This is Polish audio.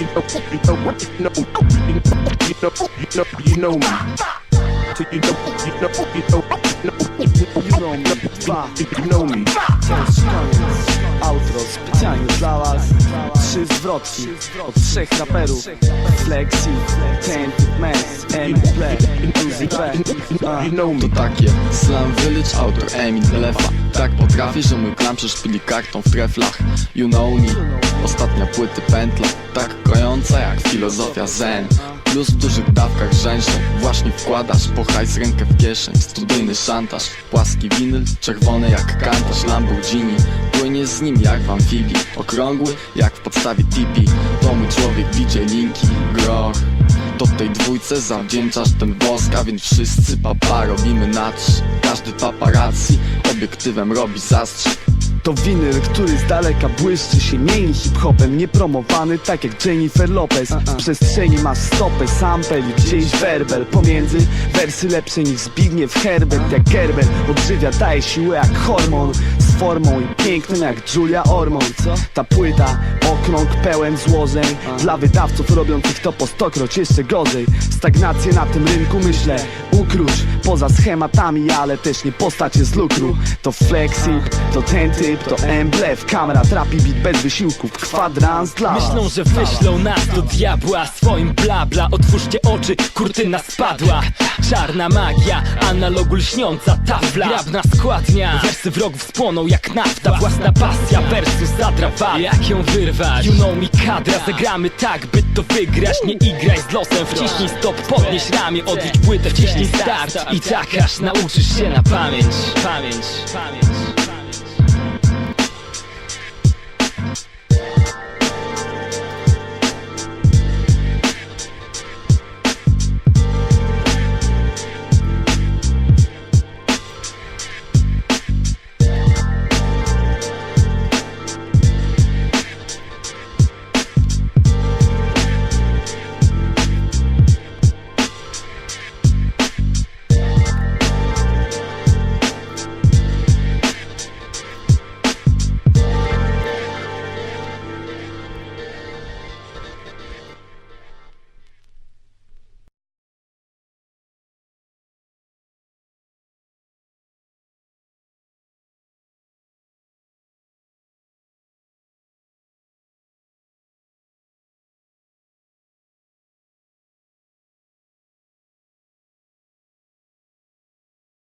you know, you know, you know, you know, you know, you know me. Till you know, you know, you know, you know, You know me, you know me. Outro specjalnie dla was Trzy zwrotki od trzech raperów Flexi, Tainted Mess. You know me. To takie Slam Village, autor Emil Lefa Tak potrafi, że mój klan przeszpili kartą w treflach You know me Ostatnia płyty pętla Tak filozofia zen. Plus w dużych dawkach rzęszą Właśnie wkładasz po hajs rękę w kieszeń. Studyjny szantaż. Płaski winyl, czerwony jak kantarz Lamborghini. Płynie z nim jak w amfibii Okrągły jak w podstawie tipi. To mój człowiek DJ Linki. Groch. To tej dwójce zawdzięczasz ten wosk A więc wszyscy papa robimy na trzy Każdy paparazzi obiektywem robi zastrzyk To winyl, który z daleka błyszczy się mieni hip-hopem Niepromowany tak jak Jennifer Lopez. W przestrzeni masz stopę, sample i gdzieś werbel. Pomiędzy wersy lepsze niż Zbigniew Herbert. Jak Gerber odżywia, daje siłę jak hormon. Z formą i pięknym jak Julia Ormond. Ta płyta, okrąg pełen złożeń Dla wydawców robiących to po stokroć jeszcze gorzej. Stagnację na tym rynku myślę ukróć Poza schematami, ale też nie postacie z lukru. To flexi, to ten typ, to emblew Kamera trapi bit bez wysiłków, kwadrans dla. Myślą, że wyślą nas do diabła Swoim bla bla, otwórzcie oczy, kurtyna spadła. Czarna magia, analogu lśniąca tafla. Grabna składnia, wersy wrogów spłoną jak nafta. Własna pasja versus zadra Jak ją wyrwać? You know me kadra, zagramy tak, by to wygrać. Nie igraj z losem, wciśnij stop, podnieś ramię Odlicz płytę, wciśnij start I tak aż nauczysz się na pamięć. Pamięć, pamięć